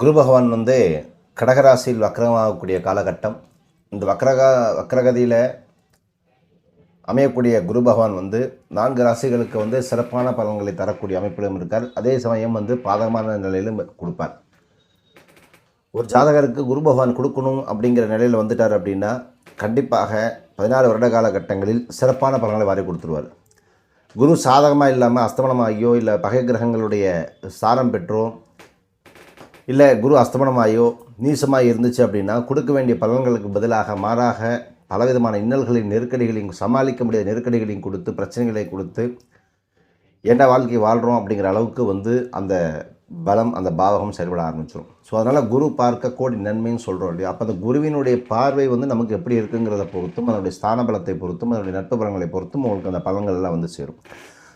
குரு பகவான் வந்து கடகராசியில் வக்கரமாகக்கூடிய காலகட்டம். இந்த வக்கரகா வக்கரகதியில் அமையக்கூடிய குரு பகவான் வந்து நான்கு ராசிகளுக்கு வந்து சிறப்பான பலன்களை தரக்கூடிய அமைப்பிலும் இருக்கார். அதே சமயம் வந்து பாதகமான நிலையிலும் கொடுப்பார். ஒரு ஜாதகருக்கு குரு பகவான் கொடுக்கணும் அப்படிங்கிற நிலையில் வந்துட்டார் அப்படின்னா கண்டிப்பாக பதினாறு வருட காலகட்டங்களில் சிறப்பான பலன்களை வாரி கொடுத்துருவார். குரு சாதகமாக இல்லாமல் அஸ்தமனமாகியோ இல்லை பகை கிரகங்களுடைய சாரம் பெற்றோ இல்லை குரு அஸ்தமனமாயோ நீசமாக இருந்துச்சு அப்படின்னா கொடுக்க வேண்டிய பலன்களுக்கு பதிலாக மாறாக பலவிதமான இன்னல்களின் நெருக்கடிகளையும் சமாளிக்க முடியாத நெருக்கடிகளையும் கொடுத்து பிரச்சனைகளை கொடுத்து என்ன வாழ்க்கை வாழ்கிறோம் அப்படிங்கிற அளவுக்கு வந்து அந்த பலம் அந்த பாவகம் செயல்பட ஆரம்பிச்சிடும் ஸோ அதனால் குரு பார்க்க கோடி நன்மைன்னு சொல்கிறோம் இல்லையா? அப்போ அந்த குருவினுடைய பார்வை வந்து நமக்கு எப்படி இருக்குங்கிறத பொறுத்தும் அதனுடைய ஸ்தான பலத்தை பொறுத்தும் அதனுடைய நட்பு பலங்களை பொறுத்தும் உங்களுக்கு அந்த பலங்கள்லாம் வந்து சேரும்.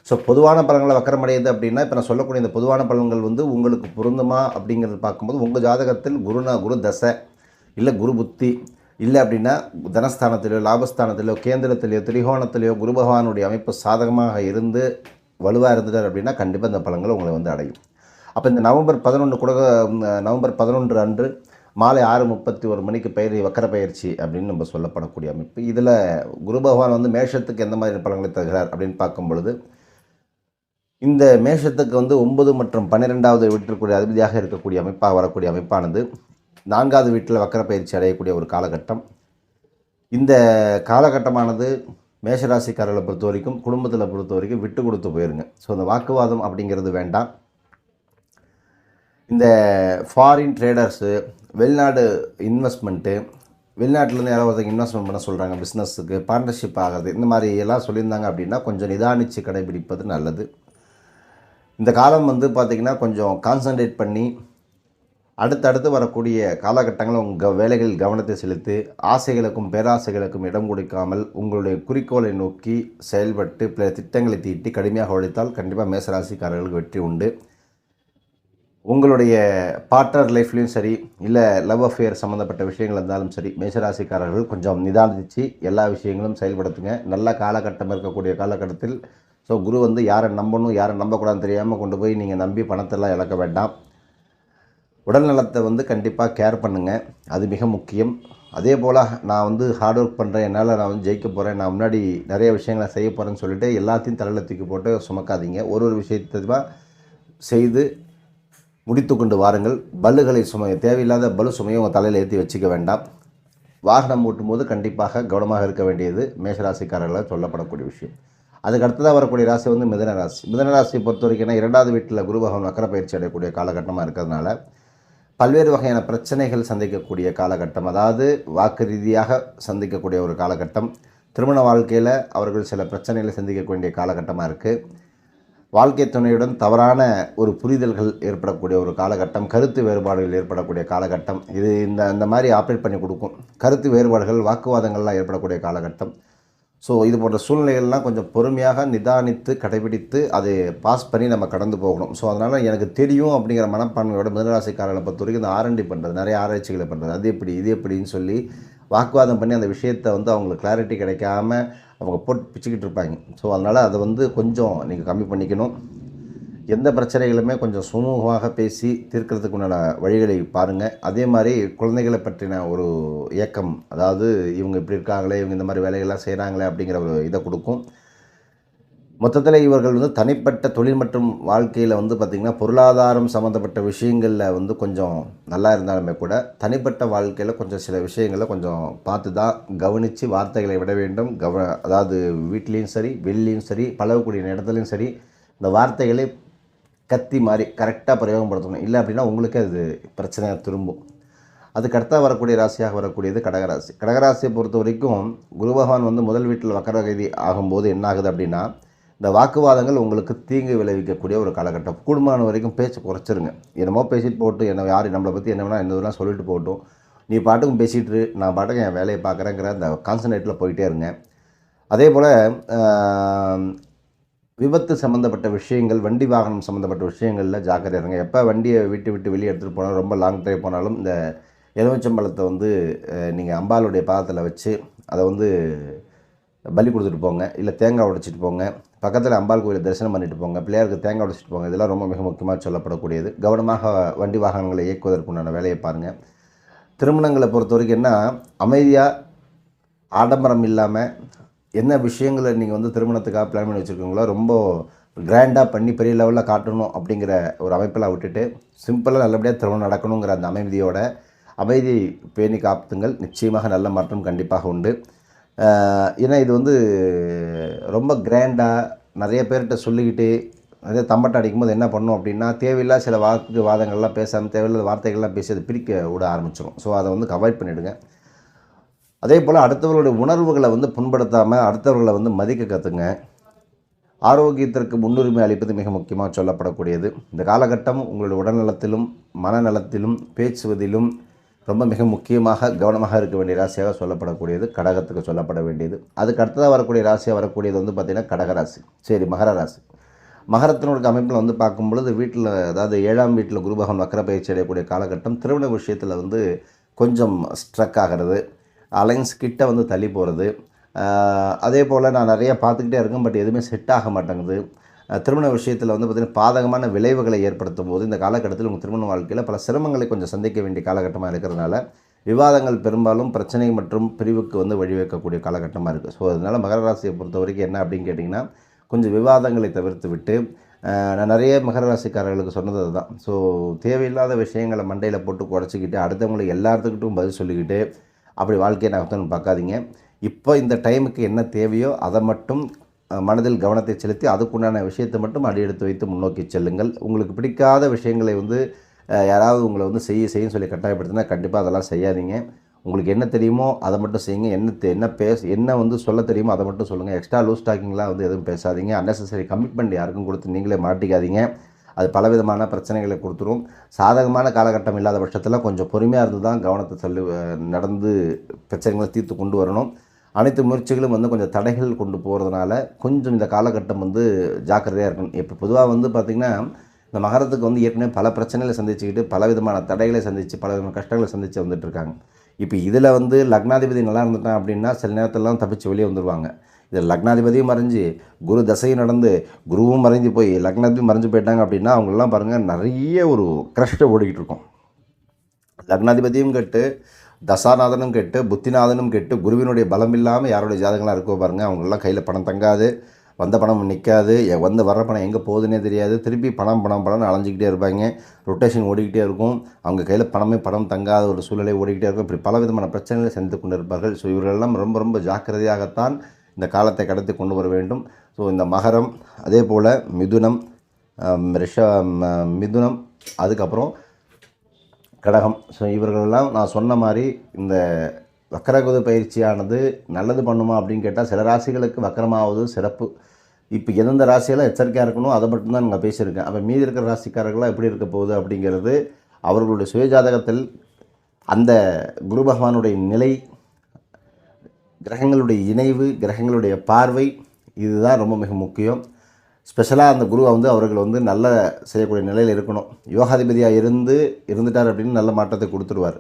ஸோ பொதுவான பலன்களை வக்கரமடையுது அப்படின்னா இப்போ நான் சொல்லக்கூடிய இந்த பொதுவான பலன்கள் வந்து உங்களுக்கு பொருந்துமா அப்படிங்கிறது பார்க்கும்போது உங்கள் ஜாதகத்தில் குருனா குரு தசை இல்லை குரு புத்தி இல்லை அப்படின்னா தனஸ்தானத்திலோ லாபஸ்தானத்திலோ கேந்திரத்திலேயோ திரிகோணத்திலேயோ குரு பகவானுடைய அமைப்பு சாதகமாக இருந்து வலுவாக இருந்துட்டார் அப்படின்னா கண்டிப்பாக இந்த பலன்கள் உங்களை வந்து அடையும். அப்போ இந்த நவம்பர் பதினொன்று கூட நவம்பர் பதினொன்று அன்று மாலை ஆறு முப்பத்தி ஒரு மணிக்கு பயிர் வக்கர பயிற்சி அப்படின்னு நம்ம சொல்லப்படக்கூடிய அமைப்பு. இதில் குரு பகவான் வந்து மேஷத்துக்கு எந்த மாதிரி பழங்களை தருகிறார் அப்படின்னு பார்க்கும் பொழுது இந்த மேஷத்துக்கு வந்து ஒன்பது மற்றும் பன்னிரெண்டாவது வீட்டிற்குரிய அதிபதியாக இருக்கக்கூடிய அமைப்பாக வரக்கூடிய அமைப்பானது நான்காவது வீட்டில் வக்கர பயிற்சி அடையக்கூடிய ஒரு காலகட்டம். இந்த காலகட்டமானது மேஷராசிக்காரர்களை பொறுத்த வரைக்கும் குடும்பத்தில் பொறுத்த வரைக்கும் விட்டு கொடுத்து போயிருங்க. ஸோ அந்த வாக்குவாதம் அப்படிங்கிறது வேண்டாம். இந்த ஃபாரின் ட்ரேடர்ஸு வெளிநாடு இன்வெஸ்ட்மெண்ட்டு வெளிநாட்டிலேருந்து யாராவது ஒருத்தங்க இன்வெஸ்ட்மெண்ட் பண்ண சொல்கிறாங்க பிஸ்னஸுக்கு பார்ட்னர்ஷிப் ஆகிறது இந்த மாதிரி எல்லாம் சொல்லியிருந்தாங்க அப்படின்னா கொஞ்சம் நிதானித்து கடைபிடிப்பது நல்லது. இந்த காலம் வந்து பார்த்திங்கன்னா கொஞ்சம் கான்சன்ட்ரேட் பண்ணி அடுத்தடுத்து வரக்கூடிய காலகட்டங்களில் உங்கள் வேலைகளில் கவனத்தை செலுத்தி ஆசைகளுக்கும் பேராசைகளுக்கும் இடம் கொடுக்காமல் உங்களுடைய குறிக்கோளை நோக்கி செயல்பட்டு பிற திட்டங்களை தீட்டி கடுமையாக உழைத்தால் கண்டிப்பாக மேசராசிக்காரர்களுக்கு வெற்றி உண்டு. உங்களுடைய பார்ட்னர் லைஃப்லேயும் சரி இல்லை லவ் அஃபேர் சம்மந்தப்பட்ட விஷயங்கள் இருந்தாலும் சரி மேசராசிக்காரர்கள் கொஞ்சம் நிதானித்து எல்லா விஷயங்களும் செயல்படுத்துங்க. நல்ல காலகட்டம் இருக்கக்கூடிய காலகட்டத்தில் ஸோ குரு வந்து யாரை நம்பணும் யாரை நம்பக்கூடாதுன்னு தெரியாமல் கொண்டு போய் நீங்கள் நம்பி பணத்தெல்லாம் இழக்க வேண்டாம். உடல் நலத்தை வந்து கண்டிப்பாக கேர் பண்ணுங்கள் அது மிக முக்கியம். அதே போல் நான் வந்து ஹார்ட் ஒர்க் பண்ணுறேன் என்னால் நான் வந்து ஜெயிக்க போகிறேன் நான் முன்னாடி நிறைய விஷயங்களை செய்ய போகிறேன்னு சொல்லிட்டு எல்லாத்தையும் தலையில் தூக்கி போட்டு சுமக்காதீங்க. ஒரு ஒரு விஷயத்தையுமா செய்து முடித்து கொண்டு வாருங்கள். பல்லுகளை சுமை தேவையில்லாத பலு சுமையை உங்கள் தலையில் ஏற்றி வச்சுக்க வேண்டாம். வாகனம் ஓட்டும்போது கண்டிப்பாக கவனமாக இருக்க வேண்டியது மேஷராசிக்காரர்களால் சொல்லப்படக்கூடிய விஷயம். அதுக்கு அடுத்ததாக வரக்கூடிய ராசி வந்து மிதன ராசி. மிதன ராசியை பொறுத்த வரைக்கும் இரண்டாவது வீட்டில் குருபகவன் வக்கர பயிற்சி அடையக்கூடிய காலகட்டமாக இருக்கிறதுனால பல்வேறு வகையான பிரச்சனைகள் சந்திக்கக்கூடிய காலகட்டம் அதாவது வாக்கு ரீதியாக சந்திக்கக்கூடிய ஒரு காலகட்டம் திருமண வாழ்க்கையில் அவர்கள் சில பிரச்சனைகளை சந்திக்க வேண்டிய காலகட்டமாக இருக்குது வாழ்க்கை துணையுடன் தவறான ஒரு புரிதல்கள் ஏற்படக்கூடிய ஒரு காலகட்டம் கருத்து வேறுபாடுகள் ஏற்படக்கூடிய காலகட்டம் இது இந்த இந்த மாதிரி ஆப்ரேட் பண்ணி கொடுக்கும். கருத்து வேறுபாடுகள் வாக்குவாதங்கள்லாம் ஏற்படக்கூடிய காலகட்டம் ஸோ இது போன்ற சூழ்நிலைகள்லாம் கொஞ்சம் பொறுமையாக நிதானித்து கடைபிடித்து அதை பாஸ் பண்ணி நம்ம கடந்து போகணும். ஸோ அதனால் எனக்கு தெரியும் அப்படிங்கிற மனப்பான்மையோட மிதனராசிக்காரர்களை பொறுத்த வரைக்கும் இந்த ஆரண்டி பண்ணுறது நிறைய ஆராய்ச்சிகளை பண்ணுறது அது எப்படி இது எப்படின்னு சொல்லி வாக்குவாதம் பண்ணி அந்த விஷயத்தை வந்து அவங்களுக்கு கிளாரிட்டி கிடைக்காம அவங்க போட்டு பிச்சுக்கிட்டு இருப்பாங்க. ஸோ அதனால் அதை வந்து கொஞ்சம் நீங்கள் கம்மி பண்ணிக்கணும். எந்த பிரச்சனைகளுமே கொஞ்சம் சுமூகமாக பேசி தீர்க்கிறதுக்கு உண்டான வழிகளை பாருங்கள் அதே மாதிரி குழந்தைகளை பற்றின ஒரு இயக்கம் அதாவது இவங்க இப்படி இருக்காங்களே இவங்க இந்த மாதிரி வேலைகள்லாம் செய்கிறாங்களே அப்படிங்கிற ஒரு இதை கொடுக்கும். மொத்தத்தில் இவர்கள் வந்து தனிப்பட்ட தொழில் மற்றும் வாழ்க்கையில் வந்து பார்த்திங்கன்னா பொருளாதாரம் சம்மந்தப்பட்ட விஷயங்களில் வந்து கொஞ்சம் நல்லா இருந்தாலுமே கூட தனிப்பட்ட வாழ்க்கையில் கொஞ்சம் சில விஷயங்களை கொஞ்சம் பார்த்து தான் கவனித்து வார்த்தைகளை விட வேண்டும். கவ அதாவது வீட்லேயும் சரி வெளிலையும் சரி பழகக்கூடிய இடத்துலையும் சரி இந்த வார்த்தைகளை கத்தி மாதிரி கரெக்டாக பிரயோகப்படுத்தணும். இல்லை அப்படின்னா உங்களுக்கு அது பிரச்சனையாக திரும்பும். அதுக்கு அடுத்தா வரக்கூடிய ராசியாக வரக்கூடியது கடகராசி. கடகராசியை பொறுத்த வரைக்கும் குரு பகவான் வந்து முதல் வீட்டில் வக்கரகதி ஆகும்போது என்ன ஆகுது அப்படின்னா இந்த வாக்குவாதங்கள் உங்களுக்கு தீங்கு விளைவிக்கக்கூடிய ஒரு காலகட்டம். கூடுமான வரைக்கும் பேச்சு குறைச்சிருங்க. என்னமோ பேசிட்டு போட்டு என்ன யார் நம்மளை பற்றி என்ன வேணால் என்ன சொல்லிட்டு போகட்டும் நீ பாட்டுக்கும் பேசிகிட்டு நான் பாட்டுக்கு என் வேலையை பார்க்குறேங்கிற அந்த கான்சன்ட்ரேட்டில் போயிட்டே இருங்க. அதே போல் விபத்து சம்மந்தப்பட்ட விஷயங்கள் வண்டி வாகனம் சம்மந்தப்பட்ட விஷயங்களில் ஜாக்கிரதை இருங்க. எப்போ வண்டியை விட்டு விட்டு வெளியே எடுத்துகிட்டு போனாலும் ரொம்ப லாங் ட்ரைவ் போனாலும் இந்த எலுமிச்சம்பழத்தை வந்து நீங்கள் அம்பாளுடைய பாதத்தில் வச்சு அதை வந்து பலி கொடுத்துட்டு போங்க. இல்லை தேங்காய் உடைச்சிட்டு போங்க. பக்கத்தில் அம்பாள் கோயில் தரிசனம் பண்ணிட்டு போங்க. பிள்ளையாருக்கு தேங்காய் உடைச்சிட்டு போங்க. இதெல்லாம் ரொம்ப மிக முக்கியமாக சொல்லப்படக்கூடியது. கவனமாக வண்டி வாகனங்களை இயக்குவதற்குண்டான வேலையை பாருங்கள் திருமணங்களை பொறுத்த வரைக்கும் என்ன? அமைதியாக ஆடம்பரம் இல்லாமல் என்ன விஷயங்களை நீங்கள் வந்து திருமணத்துக்காக பிளான் பண்ணி வச்சுருக்கீங்களோ ரொம்ப கிராண்டாக பண்ணி பெரிய லெவலில் காட்டணும் அப்படிங்கிற ஒரு அமைப்பெல்லாம் விட்டுட்டு சிம்பிளாக நல்லபடியாக திருமணம் நடக்கணுங்கிற அந்த அமைதியோட அமைதி பேணி காப்புங்கள் நிச்சயமாக நல்ல மாற்றம் கண்டிப்பாக உண்டு. ஏன்னா இது வந்து ரொம்ப கிராண்டாக நிறைய பேர்கிட்ட சொல்லிக்கிட்டு நிறைய தம்பட்டை அடிக்கும்போது என்ன பண்ணும் அப்படின்னா தேவையில்லாத சில வாக்கு வாதங்கள்லாம் பேசாமல் தேவையில்லாத வார்த்தைகள்லாம் பேசி அதை பிரிக்க விட ஆரம்பிச்சிடும் ஸோ அதை வந்து அவாய்ட் பண்ணிவிடுங்க அதே போல் அடுத்தவர்களுடைய உணர்வுகளை வந்து புண்படுத்தாமல் அடுத்தவர்களை வந்து மதிக்க கற்றுங்க ஆரோக்கியத்திற்கு முன்னுரிமை அளிப்பது மிக முக்கியமாக சொல்லப்படக்கூடியது. இந்த காலகட்டம் உங்களுடைய உடல்நலத்திலும் மனநலத்திலும் பேச்சுவதிலும் ரொம்ப மிக முக்கியமாக கவனமாக இருக்க வேண்டிய ராசியாக சொல்லப்படக்கூடியது. கடகத்துக்கு சொல்லப்பட வேண்டியது. அதுக்கு அடுத்ததாக வரக்கூடிய ராசியாக வரக்கூடியது வந்து பார்த்திங்கன்னா கடகராசி. சரி மகர ராசி. மகரத்தினுடைய அமைப்பில் வந்து பார்க்கும் பொழுது வீட்டில் அதாவது ஏழாம் வீட்டில் குருபகன் வக்கர பயிற்சி அடையக்கூடிய காலகட்டம் திருமண விஷயத்தில் வந்து கொஞ்சம் ஸ்ட்ரக் ஆகிறது. அலைன்ஸ் கிட்ட வந்து தள்ளி போகிறது அதே போல் நான் நிறையா பார்த்துக்கிட்டே இருக்கேன் பட் எதுவுமே செட் ஆக மாட்டேங்குது. திருமண விஷயத்தில் வந்து பார்த்திங்கன்னா பாதகமான விளைவுகளை ஏற்படுத்தும் போது இந்த காலகட்டத்தில் உங்கள் திருமண வாழ்க்கையில் பல சிரமங்களை கொஞ்சம் சந்திக்க வேண்டிய காலகட்டமாக இருக்கிறதுனால விவாதங்கள் பெரும்பாலும் பிரச்சனை மற்றும் பிரிவுக்கு வந்து வழிவகுக்கக்கூடிய காலகட்டமாக இருக்குது ஸோ அதனால் மகர ராசியை பொறுத்த வரைக்கும் என்ன அப்படின்னு கேட்டிங்கன்னா கொஞ்சம் விவாதங்களை தவிர்த்து விட்டு நான் நிறைய மகர ராசிக்காரர்களுக்கு சொன்னது அதுதான். ஸோ தேவையில்லாத விஷயங்களை மண்டையில் போட்டு குறைச்சிக்கிட்டு அடுத்தவங்களை எல்லாத்துக்கிட்டும் பதில் சொல்லிக்கிட்டு அப்படி வாழ்க்கையை நகர்த்தணும்னு பார்க்காதீங்க. இப்போ இந்த டைமுக்கு என்ன தேவையோ அதை மட்டும் மனதில் கவனத்தை செலுத்தி அதுக்குண்டான விஷயத்தை மட்டும் அடியெடுத்து வைத்து முன்னோக்கி செல்லுங்கள். உங்களுக்கு பிடிக்காத விஷயங்களை வந்து யாராவது உங்களை வந்து செய்ய செய்யும் சொல்லி கட்டாயப்படுத்தினா கண்டிப்பாக அதெல்லாம் செய்யாதீங்க. உங்களுக்கு என்ன தெரியுமோ அதை மட்டும் செய்யுங்க. என்ன தெ- என்ன பேச என்ன வந்து சொல்ல தெரியுமோ அதை மட்டும் சொல்லுங்கள் எக்ஸ்ட்ரா லூஸ் டாக்கிங்லாம் வந்து எதுவும் பேசாதீங்க. அன்னெசரி கமிட்மெண்ட் யாருக்கும் கொடுத்து நீங்களே மாட்டிக்காதீங்க. அது பலவிதமான பிரச்சனைகளை கொடுத்துரும். சாதகமான காலகட்டம் இல்லாத பட்சத்தில் கொஞ்சம் பொறுமையாக இருந்து தான் கவனத்தை சொல்லி நடந்து பிரச்சனைகளை தீர்த்து கொண்டு வரணும். அனைத்து முயற்சிகளும் வந்து கொஞ்சம் தடைகள் கொண்டு போகிறதுனால கொஞ்சம் இந்த காலகட்டம் வந்து ஜாக்கிரதையாக இருக்கணும். இப்போ பொதுவாக வந்து பார்த்திங்கன்னா இந்த மகரத்துக்கு வந்து ஏற்கனவே பல பிரச்சனைகளை சந்திச்சுக்கிட்டு பல விதமான தடைகளை சந்தித்து பல விதமான கஷ்டங்களை சந்தித்து வந்துட்டு இருக்காங்க. இப்போ இதில் வந்து லக்னாதிபதி நல்லா இருந்துட்டான் அப்படின்னா சில நேரத்திலலாம் தப்பிச்சு வெளியே வந்துடுவாங்க இதில் லக்னாதிபதியும் மறைஞ்சு குரு தசையும் நடந்து குருவும் மறைஞ்சு போய் லக்னாதிபதி மறைஞ்சு போயிட்டாங்க அப்படின்னா அவங்களெல்லாம் பாருங்கள் நிறைய ஒரு கிரஷ்டை ஓடிக்கிட்டு இருக்கும். லக்னாதிபதியும் கெட்டு தசாநாதனும் கெட்டு புத்திநாதனும் கெட்டு குருவினுடைய பலம் இல்லாமல் யாருடைய ஜாதகங்களாக இருக்கோ பாருங்கள் அவங்களெல்லாம் கையில் பணம் தங்காது வந்த பணம் நிற்காது வந்து வர்ற பணம் எங்கே போகுதுன்னே தெரியாது திருப்பி பணம் பணம் பணம்னு அலைஞ்சிக்கிட்டே இருப்பாங்க. ரொட்டேஷன் ஓடிக்கிட்டே இருக்கும். அவங்க கையில் பணமே பணம் தங்காத ஒரு சூழ்நிலை ஓடிக்கிட்டே இருக்கும். இப்படி பல விதமான பிரச்சனைகளை சந்தித்து கொண்டு இருப்பார்கள் ஸோ இவர்களெல்லாம் ரொம்ப ரொம்ப ஜாக்கிரதையாகத்தான் இந்த காலத்தை கடத்தி கொண்டு வர வேண்டும். ஸோ இந்த மகரம் அதே போல் மிதுனம் ரிஷ ம- மிதுனம் அதுக்கப்புறம் கடகம். ஸோ இவர்களெல்லாம் நான் சொன்ன மாதிரி இந்த வக்கரகுது பயிற்சியானது நல்லது பண்ணுமா அப்படின்னு கேட்டால் சில ராசிகளுக்கு வக்கரமாவது சிறப்பு. இப்போ எந்தெந்த ராசியெல்லாம் எச்சரிக்கையாக இருக்கணும் அதை மட்டும்தான் நாங்கள் பேசியிருக்கேன். அப்போ மீதி இருக்கிற ராசிக்காரர்களாக எப்படி இருக்க போகுது அப்படிங்கிறது அவர்களுடைய சுயஜாதகத்தில் அந்த குரு பகவானுடைய நிலை கிரகங்களுடைய இணைவு கிரகங்களுடைய பார்வை இதுதான் ரொம்ப மிக முக்கியம். ஸ்பெஷலாக அந்த குரு வந்து அவர்கள் வந்து நல்ல செய்யக்கூடிய நிலையில் இருக்கணும். யோகாதிபதியாக இருந்து இருந்துட்டார் அப்படின்னு நல்ல மாற்றத்தை கொடுத்துருவார்.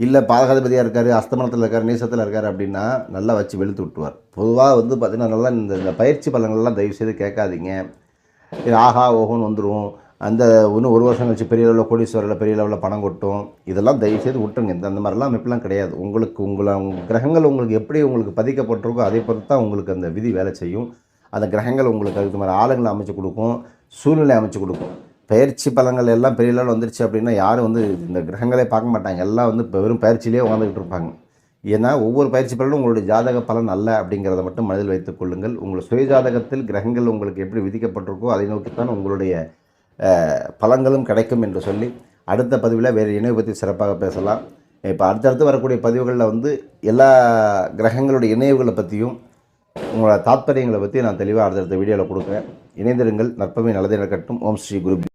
இல்லை பாதகாதிபதியாக இருக்கார் அஸ்தமனத்தில் இருக்கார் நீசத்தில் இருக்கார் அப்படின்னா நல்லா வச்சு வெளுத்து விட்டுருவார். பொதுவாக வந்து பார்த்திங்கன்னா நல்லா இந்த இந்த பயிற்சி பலன்கள்லாம் தயவு செய்து கேட்காதீங்க. இது ஆஹா ஓஹோன்னு வந்துடும் அந்த இன்னும் ஒரு வருஷம் கழிச்சு பெரிய லெவலில் கோடீஸ்வரில் பெரிய லெவலில் பணம் கொட்டும். இதெல்லாம் தயவு செய்து விட்டுருங்க. இந்த அந்த மாதிரிலாம் அமைப்புலாம் கிடையாது. உங்களுக்கு உங்களை கிரகங்கள் உங்களுக்கு எப்படி உங்களுக்கு பதிக்கப்பட்டிருக்கோ அதை பொறுத்து தான் உங்களுக்கு அந்த விதி வேலை செய்யும். அந்த கிரகங்கள் உங்களுக்கு அதுக்கு மாதிரி ஆளுங்களை அமைச்சு கொடுக்கும். சூழ்நிலை அமைச்சு கொடுக்கும். பயிற்சி பலங்கள் எல்லாம் பெரிய லெவலில் வந்துருச்சு அப்படின்னா யாரும் வந்து இந்த கிரகங்களே பார்க்க மாட்டாங்க. எல்லாம் வந்து வெறும் பயிற்சியிலே உட்காந்துக்கிட்டு இருப்பாங்க. ஏன்னா ஒவ்வொரு பயிற்சி பலனும் உங்களுடைய ஜாதக பலன் அல்ல அப்படிங்கிறத மட்டும் மனதில் வைத்துக் கொள்ளுங்கள். உங்கள் சுய ஜாதகத்தில் கிரகங்கள் உங்களுக்கு எப்படி விதிக்கப்பட்டிருக்கோ அதை நோக்கித்தான் உங்களுடைய பலங்களும் கிடைக்கும் என்று சொல்லி அடுத்த பதிவில் வேறு இணைவு பற்றி சிறப்பாக பேசலாம். இப்போ அடுத்தடுத்து வரக்கூடிய பதிவுகளில் வந்து எல்லா கிரகங்களுடைய இணைவுகளை பற்றியும் உங்களோட தாத்பரியங்களை பற்றி நான் தெளிவாக அடுத்தடுத்த வீடியோவில் கொடுக்குறேன். இணைந்திருங்கள். நற்பமை நல்லதே நடக்கட்டும். ஓம் ஸ்ரீ குரு